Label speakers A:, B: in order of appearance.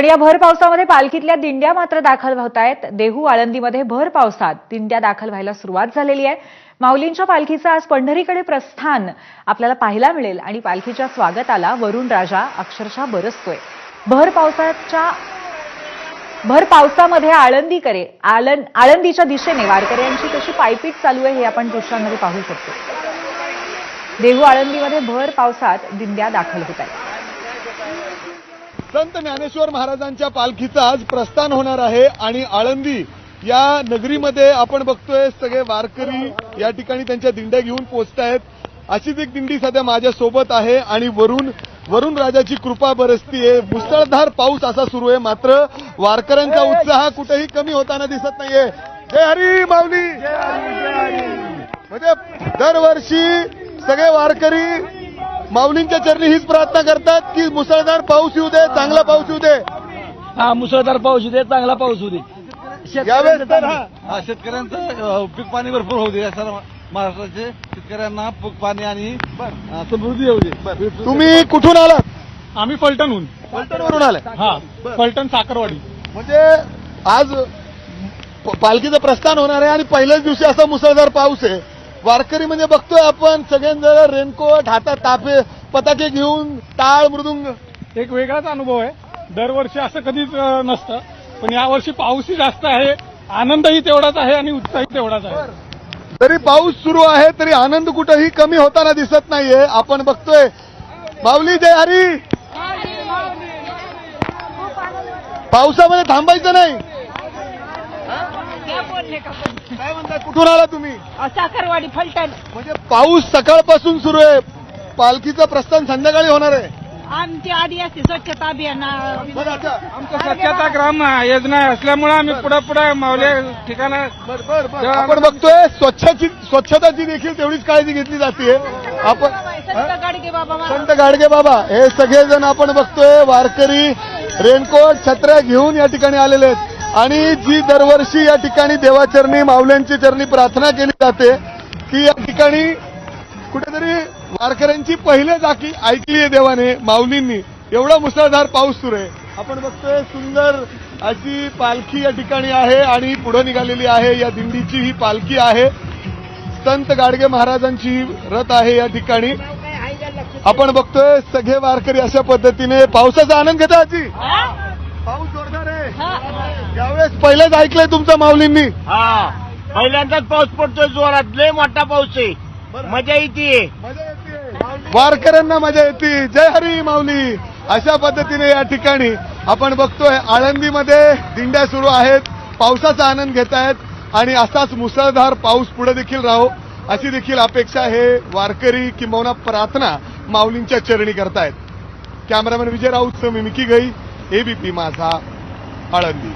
A: पण या भर पावसामध्ये पालखीतल्या दिंड्या मात्र दाखल होत आहेत. देहू आळंदीमध्ये भर पावसात दिंड्या दाखल व्हायला सुरुवात झालेली आहे. माऊलींच्या पालखीचं आज पंढरीकडे प्रस्थान आपल्याला पाहायला मिळेल आणि पालखीच्या स्वागताला वरुण राजा अक्षरशः बरसतोय. भर पावसाच्या भर पावसामध्ये आळंदीकडे आळंद आळंदीच्या दिशेने वारकऱ्यांची कशी पायपीट चालू आहे हे आपण दृश्यांमध्ये पाहू शकतो. देहू आळंदीमध्ये भर पावसात दिंड्या दाखल होत आहेत.
B: संत ज्ञानेश्वर महाराजांच्या पालखीचं आज प्रस्थान होणार आहे आणि आळंदी या नगरीमध्ये आपण बघतोय सगळे वारकरी या ठिकाणी त्यांच्या दिंड्या घेऊन पोहोचतायत अशीच एक दिंडी सध्या माझ्या सोबत आहे आणि वरून वरुण राजाची कृपा बरसतीये मुसळधार पाऊस असा सुरू आहे मात्र वारकऱ्यांचा उत्साह कुठेही कमी होताना दिसत नाहीये. जय हरी माऊली! म्हणजे दरवर्षी सगळे वारकरी माऊलींच्या चरणी हीच प्रार्थना करतात की मुसळधार पाऊस येऊ दे चांगला पाऊस येऊ दे.
C: हा मुसळधार पाऊस होऊ दे चांगला पाऊस होऊ दे.
B: यावेळेस तर हा.
D: हा, शेतकऱ्यांचं अ, पीक पाणी भरपूर होऊ दे असं महाराष्ट्राचे शेतकऱ्यांना पीक पाणी आणि अ, समृद्धी येऊ दे.
B: तुम्ही कुठून आलात?
C: आम्ही फलटणहून.
B: फलटणवरून आलाय.
C: हा फलटण साखरवाडी.
B: म्हणजे आज प- पालखीचं प्रस्थान होणार आहे आणि पहिल्याच दिवशी असा मुसळधार पाऊस आहे. वारकरी म्हणजे बघतोय आपण सगळ्यांजण रेनकोट हातात तापे पताके घेऊन टाळ मृदुंग.
C: एक वेगळाच अनुभव आहे. दरवर्षी असं कधीच नसतं. पण यावर्षी पाऊसही जास्त आहे. आनंदही तेवढाच आहे आणि उत्साहही तेवढाच आहे.
B: तरी पाऊस सुरू आहे तरी आनंद कुठेही कमी होताना दिसत नाहीये. आपण बघतोय. माऊली जय हरी! पावसामध्ये थांबायचं नाही. काय म्हणता कुठून आला तुम्ही?
E: साखरवाडी फलटण.
B: म्हणजे पाऊस सकाळपासून सुरू आहे. पालखीचं प्रस्थान संध्याकाळी होणार आहे.
E: आमची आधी असते स्वच्छता अभियान
B: बरं, अच्छा.
C: आमचं स्वच्छता ग्राम योजना असल्यामुळे आम्ही पुढे पुढे मावले ठिकाणं
B: बर बर बर. आपण बघतोय स्वच्छाची स्वच्छताची देखील तेवढीच काळजी घेतली जाते आपण
E: संत गाडगे बाबा महाराज.
B: संत गाडगे बाबा हे सगळेजण आपण बघतोय. वारकरी रेनकोट छत्र्या घेऊन या ठिकाणी आलेले आहेत. आणि जी दरवर्षी या ठिकाणी देवाचरणी माऊल्यांची चरणी प्रार्थना केली जाते की या ठिकाणी कुठेतरी वारकऱ्यांची पहिले जाकी ऐकली आहे देवाने माऊलींनी. एवढा मुसळधार पाऊस सुरू आहे. आपण बघतोय सुंदर अशी पालखी या ठिकाणी आहे आणि पुढे निघालेली आहे. या दिंडीची ही पालखी आहे. संत गाडगे महाराजांची रथ आहे या ठिकाणी. आपण बघतोय सगळे वारकरी अशा पद्धतीने पावसाचा आनंद घेता आजी. पाऊस यावेळेस पहिलेच ऐकलंय तुमच्या माऊलींनी.
F: हा पहिल्यांदाच पाऊस पडतोय जोरात. लय मोठा पाऊस आहे. मजा येते.
B: वारकऱ्यांना मजा येते. जय हरी माऊली. अशा पद्धतीने या ठिकाणी आपण बघतोय आळंदीमध्ये दिंड्या सुरू आहेत पावसाचा आनंद घेत आहेत आणि असाच मुसळधार पाऊस पुढे देखील राहो अशी देखील अपेक्षा हे वारकरी किंबहुना प्रार्थना माऊलींच्या चरणी करतायत. कॅमेरामॅन विजय राऊत मी मिकी गई एबीपी माझा आळंदी.